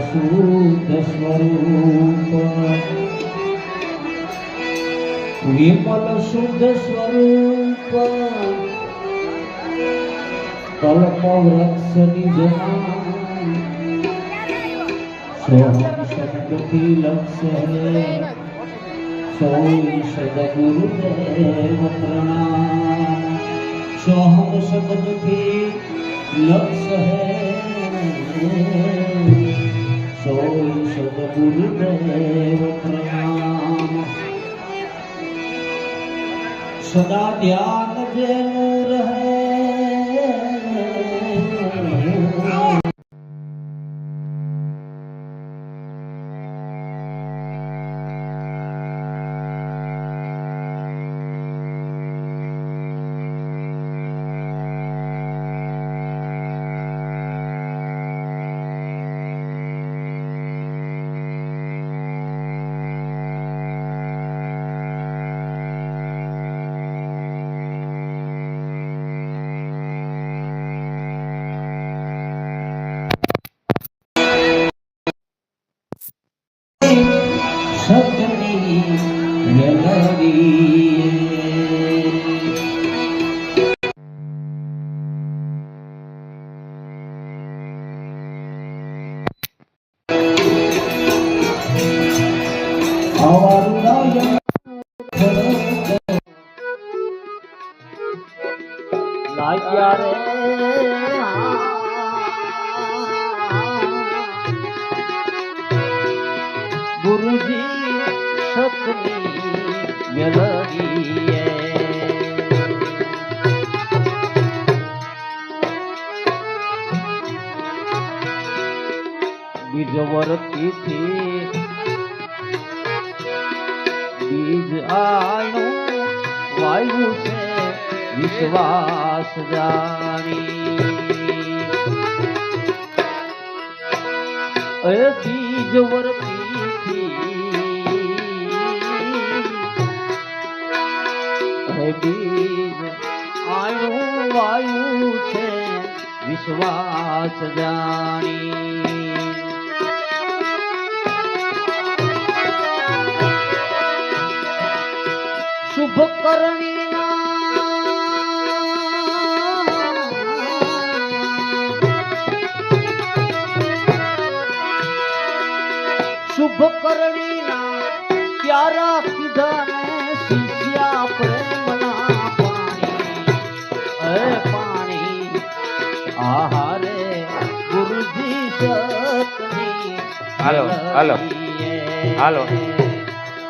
शुद्धस्वरूप विमल शुद्धस्वरूप कल्पवृक्ष निज सोहम शब्द की लक्ष्य है सोई सदगुरु देव प्रणाम सोहम शब्द की लक्ष्य है સોઈ સદગુરુદેવ પ્રણામ. સદા ધ્યાન જેનું લાગ્યા રે ગુરુજી સતની મેલડીએ બીજ વર્તીથી બીજ આનું વાયુ છે. વિશ્વાસ જાણી. એ બીજ વર્તીથી. એ બીજ આનું વાયુ છે વિશ્વાસ જાણી. હાલો, હાલો.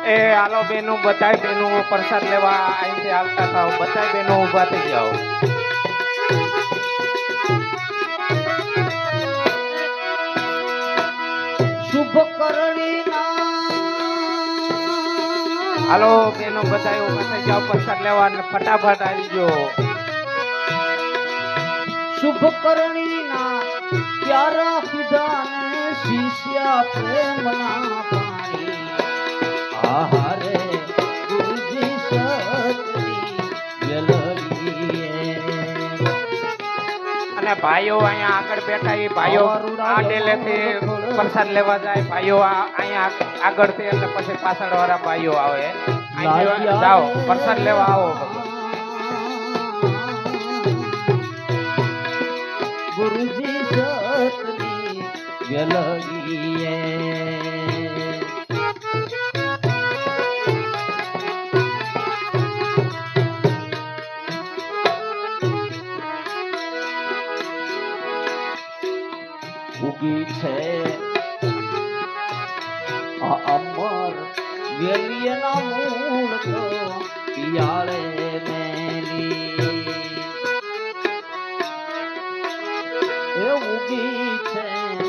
એ હાલો બેનો બધાય બેનો પ્રસાદ લેવા અહીંથી આવતા થાવ બધાય બેનો ઊભા થઈ જાઓ શુભ કરણી હાલો બેનો બધા ઊભા થઈ જાઓ પ્રસાદ લેવા અને ફટાફટ આવી ગયો. શુભ કરણી ના પ્યારા કીધા ને પ્રેમના પાણી. આહારે ગુરુજી સતની અને ભાઈઓ અહીંયા આગળ બેઠા એ ભાઈઓ આ ડેલેથી પ્રસાદ લેવા જાય ભાઈઓ આ અહીંયા આગળથી એટલે પછી પાછળ વાળા ભાઈઓ આવે. જાઓ પ્રસાદ લેવા આવો. વેલડીએ ઉગી છે. આ અમર વેલિયના મૂળ તો પિયાળે મેલી. એ ઉગી છે.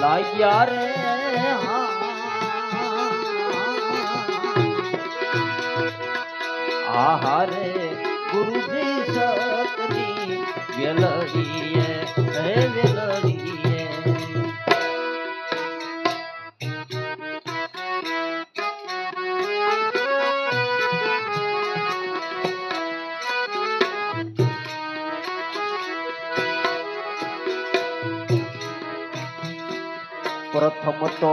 લાગ્યા રે. હા આહારે ગુરુજી સતની વેલડીએ પ્રથમ તો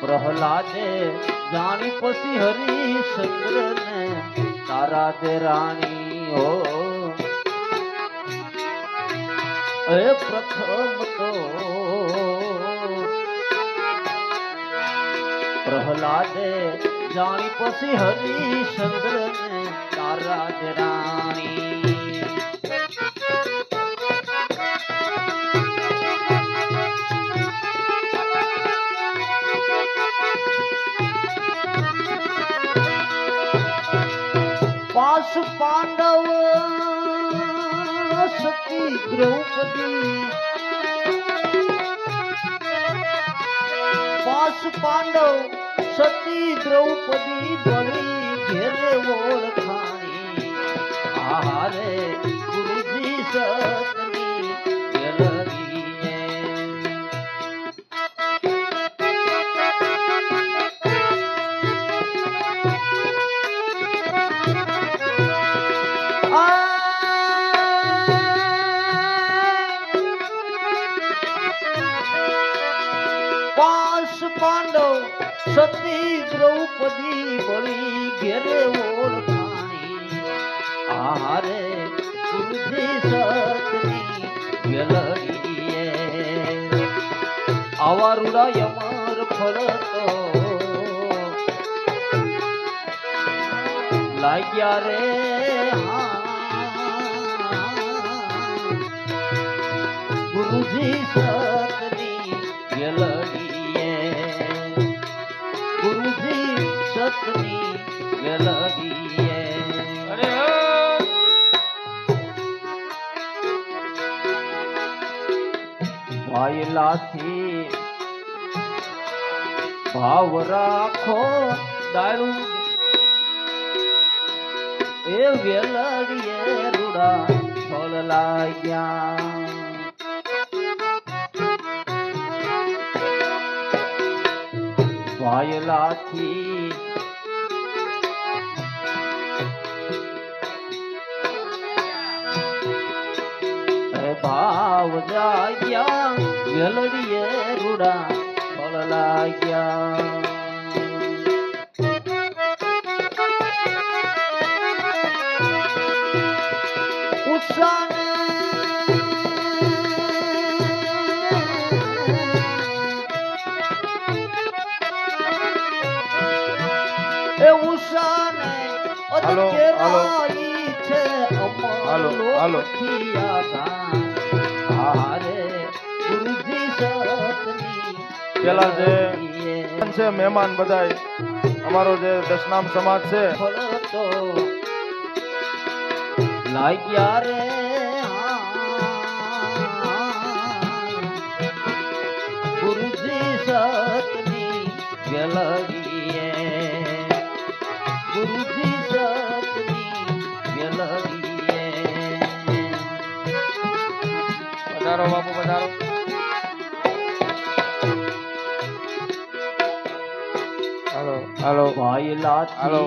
પ્રહલાદે જાણી પછી હરિશ્ચંદ્ર ને તારા દે રાણી હો એ પ્રથમ તો પ્રહલાદે જાણી પછી હરિશ્ચંદ્ર ને તારા દે રાણી દ્રૌપદી. પાસ પાંડવ સતી દ્રૌપદી બળી ઘેરે ઓળખાણી. આહારે ગુરુજી સતની સતી દ્રૌપદી બળી ઘેરે ઓળખાણી આહારે ગુરુજી સતની વેલડીએ આવા રૂડા અમર ફરતો. લાગ્યા રે ગુરુજી સતની વેલડીએ અરે ભાવ રાખો દારૂ. એ વેલડીએ રૂડા ફળ લાગ્યા. વાયલાથી ભાવ જાગ્યા વેલડીએ રૂડા ફળ લાગ્યા. હાલો, અમર હાલો, હાલો. પેલા જે છે મહેમાન બધાય અમારો જે દશનામ સમાજ છે. લાગ્યા રે ગુરુજી સતની વેલડીએ પધારો બાપુ પધારો. હાલો. હાલો. હાલો.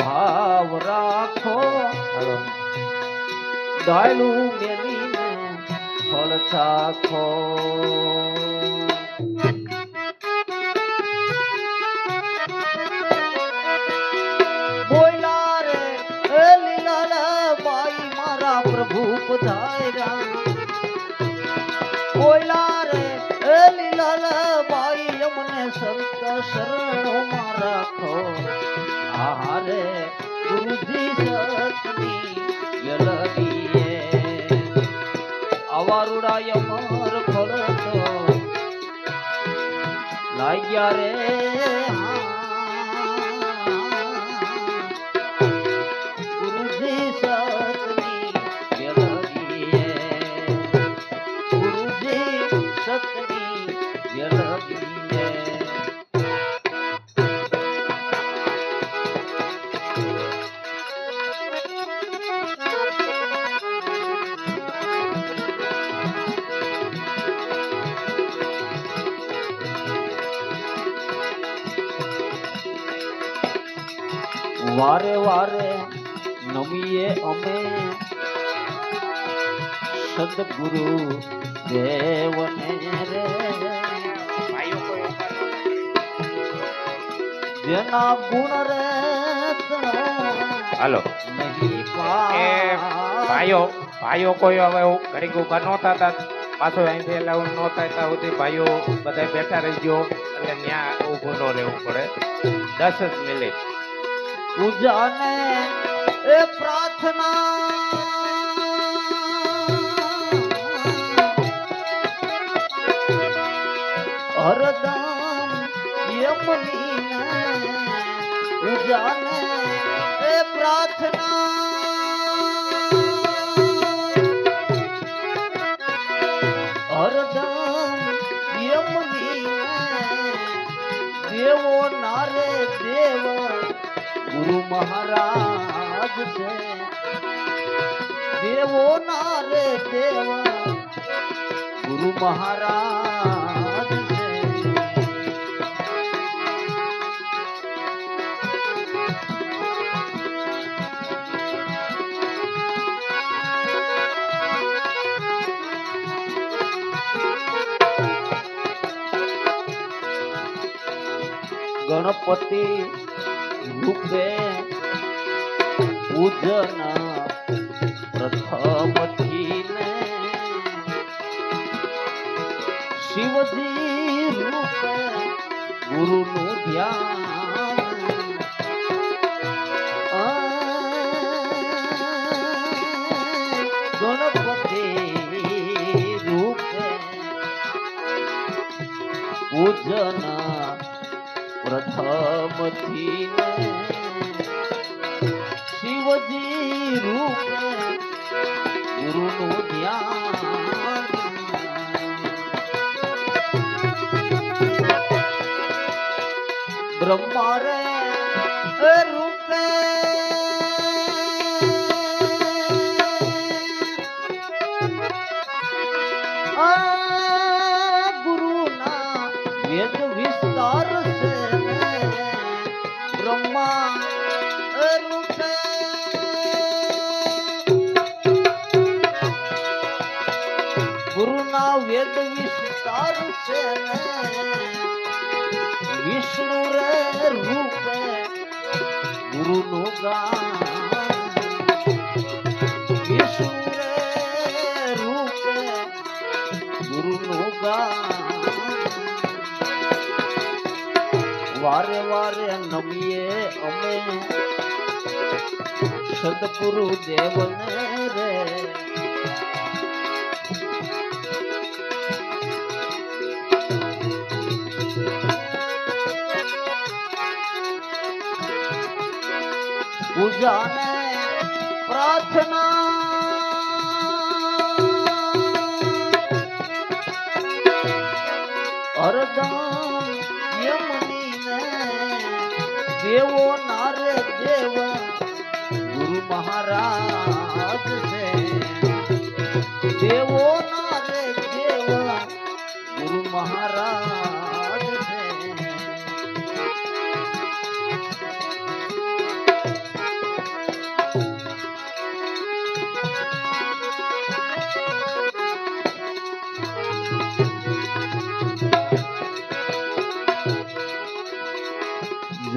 ભાવ રાખો. હાલો. ગાયલું મેલી ફળ ચાખો. પ્રભુ પધાર્યા બોયલા રે, એ લીલા બાઈ અમને સંત શરણોમાં રાખો. હારે ગુરુજી સતની વેલવીએ અવારુડાય ફળતો લાગ્યા રે સદગુરુ દેવને રે. જેના ગુણ રે હાલો. ભાઈઓ ભાઈઓ કોઈ હવે ઘડીક ઊભા નહોતા હતા. પાછો અહીંથી એટલે હું ન થાય ત્યાં સુધી ભાઈઓ બધા બેઠા રહી ગયો એટલે ત્યાં ઊભો ન રહેવું પડે. દસ જ મિનિટ. પૂજાને એ પ્રાર્થના હરદમ યમની પૂજાને એ પ્રાર્થના હરદમ યમની દેવો નારે દેવ ગુરુ મહારાજ છે દેવો નારે દેવ ગુરુ મહારાજ ગણપતિ રૂપે પૂજન પ્રથમથી શિવજી રૂપે ગુરુનું ધ્યાન. ગણપતિ રૂપે પૂજન ને શિવજી રૂપ ગુરુનું ધ્યાન. બ્રહ્મા વિસ્તાર છે. વિષ્ણુ રે રૂપે ગુરુનું ગાન. વિષ્ણુ રે રૂપે ગુરુનું ગાન. વારે વારે નમીએ અમે સદગુરુ દેવને રે પૂજાને પ્રાર્થના. હરદમ યમનીને દેવો નારે દેવ ગુરુ મહારાજ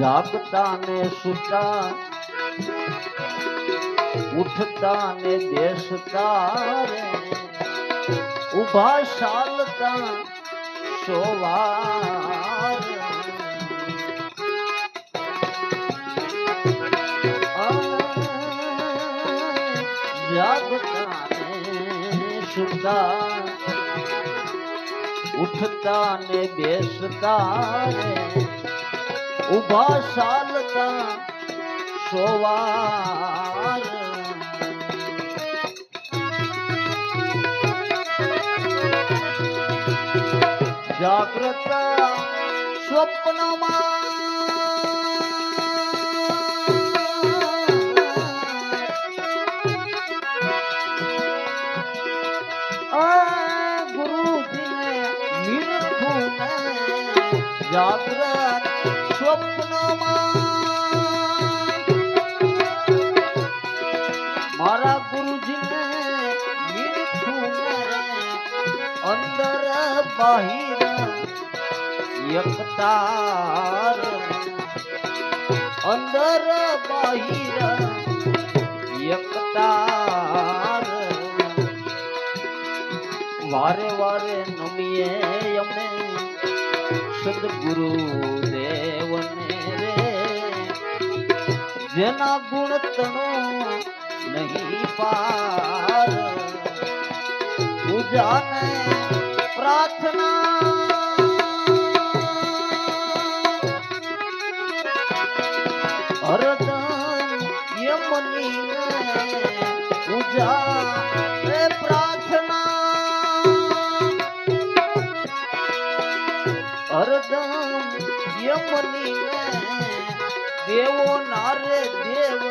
જાગતા ને સુતા, ઉઠતા ને બેસતા ઊભા સાલતા સોવા જાગતા ને સુતા, ઉઠતા ને બેસતા રે. ઊભા ચાલતા સોવાર જાગ્રત સ્વપ્નમાં. ગુરુજીને જાગ્રત મારા ગુરુજીને અંદર બહિર એકતાર. અંદર બહિર એકતાર. વારે વારે નમીએ અમે સદગુરુ દેવને રે. જેના ગુણ તણો નહીં પાર. પૂજાને પ્રાર્થના. હરદમ યમની પૂજા દેવો નારે દેવ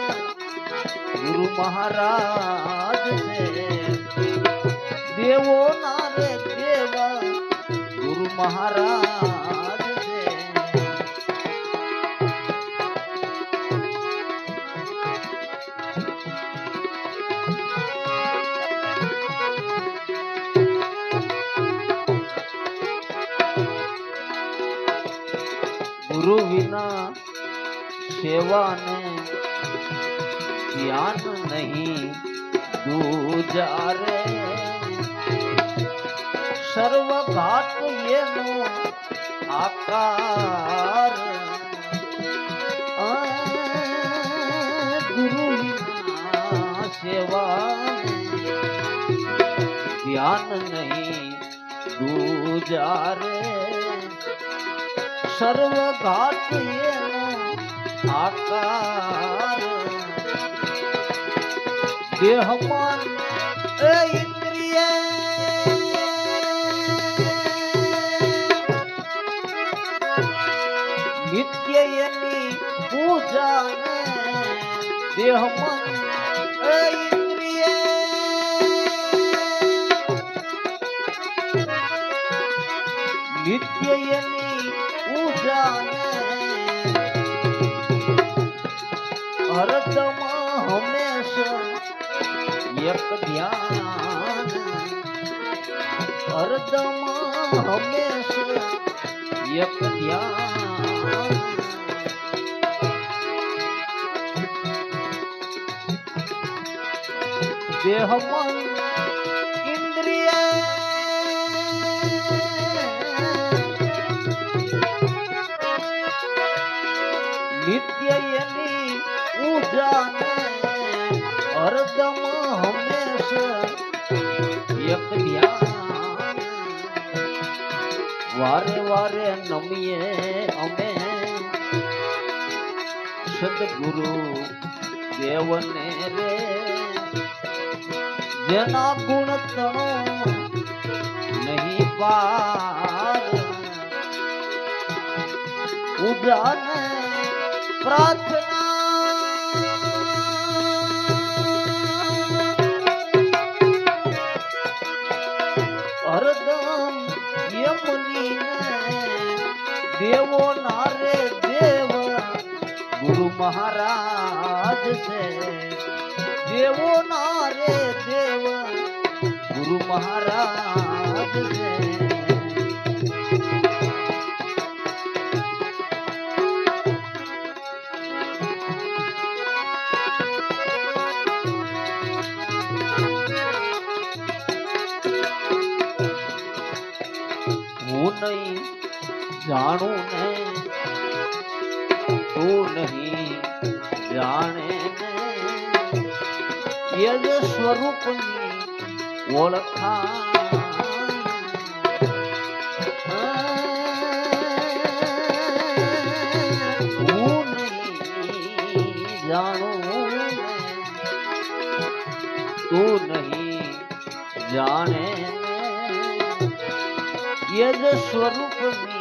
ગુરુ મહારાજ દેવો નારે દેવ ગુરુ મહારાજ. ગુરુ વિના સેવાને ધ્યાન નહીં. દૂજારે સર્વ ઘાટ એનો આકાર ગુરુ સેવાને ધ્યાન નહીં. દૂજારે સર્વ ઘાટ આકાર દેહમાં એ ઇન્દ્રિય નિત્ય એની પૂજા દેહમાં એ ઇન્દ્રિય નિત્ય એની હરદમ હંમેશા એક ધ્યાન. હરદમ હંમેશા એક ધ્યાન. દેહમાં હરદમ હંમેશા એક ધ્યાન. વારે વારે નમીએ અમે સદગુરુ દેવને રે. જેના ગુણ તણો નહીં પાર પૂજાને પ્રાર્થના દેવો નારે દેવ ગુરુ મહારાજ છે. દેવો નારે દેવ ગુરુ મહારાજ છે. હું નહીં જાણું ને તું નહીં જાણે યજ સ્વરૂપની ને તું નહીં જાણે યજ સ્વરૂપની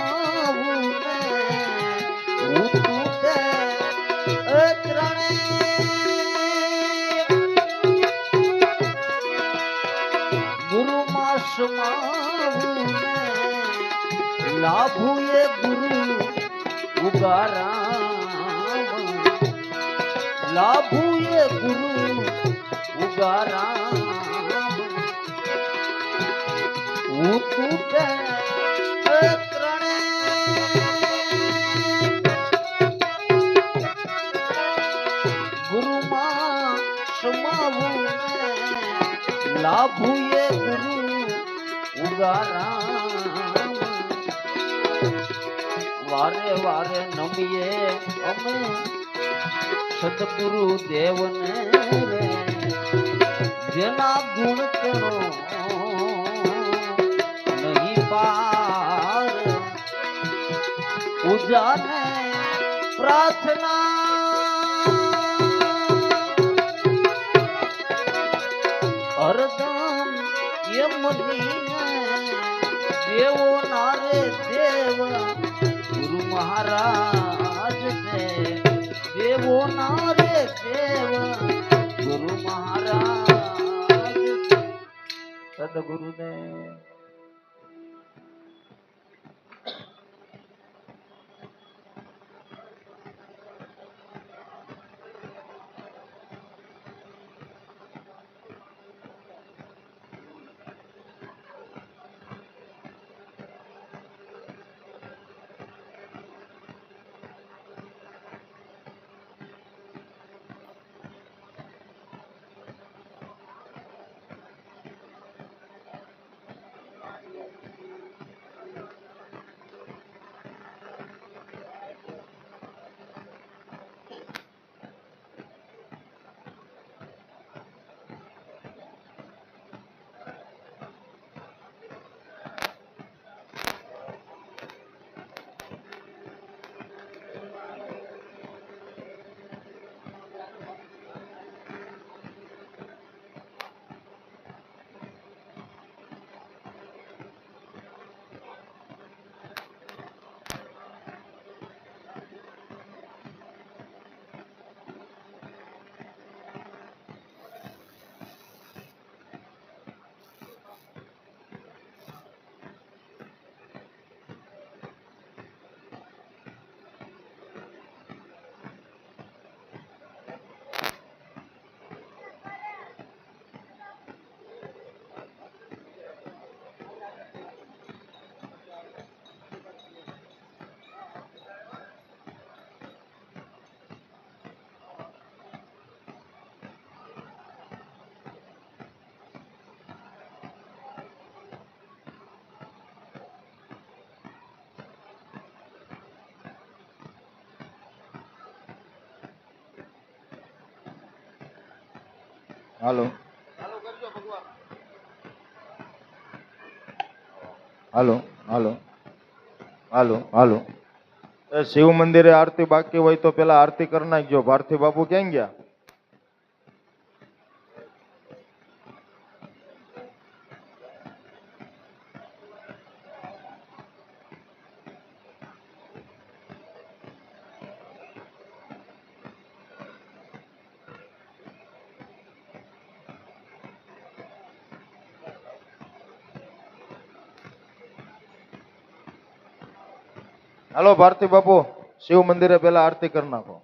લાભુ એ ગુરુ ઉગારામ લાભુ એ ગુરુ ઉગારામ હું તું તે એ ત્રણેય ગુરુમાં સમાવું ને લાભુ એ ગુરુ ઉગારામ વારે વારે નમીએ અમે સદગુરુ દેવને જેના ગુણ કરો નહીં પાર. પૂજાને પ્રાર્થના. હરદમ એમની દેવો નારે દેવ. ગુરુ મહારાજ છે. દેવો નારે દેવ ગુરુ મહારાજ સદગુરુદેવ હાલો. હાલો હાલો. હાલો હાલો. એ શિવ મંદિરે આરતી બાકી હોય તો પેલા આરતી કરી નાખજો. ભારતી બાપુ ક્યાં ગયા? હાલો ભારતી બાપુ શિવ મંદિરે પેલા આરતી કરી નાખો.